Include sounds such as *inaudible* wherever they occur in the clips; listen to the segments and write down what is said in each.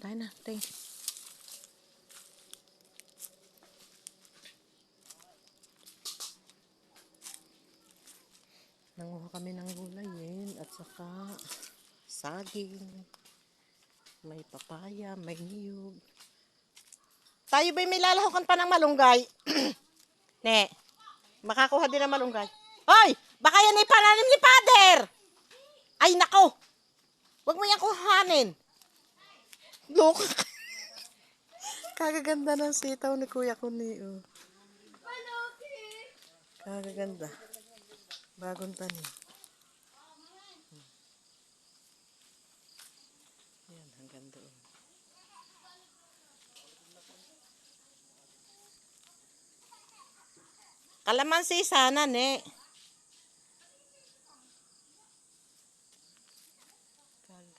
Kain na, tay. Nanguha kami ng gulayin at saka saging. May papaya, may niyog. Tayo ba'y may lalahukan pa ng malunggay? *clears throat* ne, makakuha din ng malunggay. Hoy! Baka yan ay pananim ni Father! Ay, nako! Huwag mo yan kuhanin. Look. Kagaganda ng sitaw ni Kuya Kuni. Oh. Kagaganda. Bagong tanim. Yan, hanggang doon. Kalamansi sana, ne.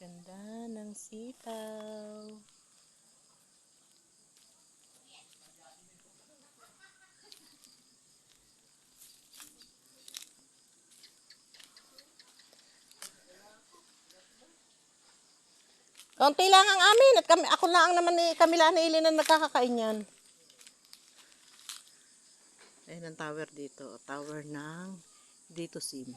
Kaganda ng sitaw. Konti lang ang amin at kami, ako lang naman ni Camila na ilin na nagkakakain yan. Ayun ang tower dito. Tower ng dito sim.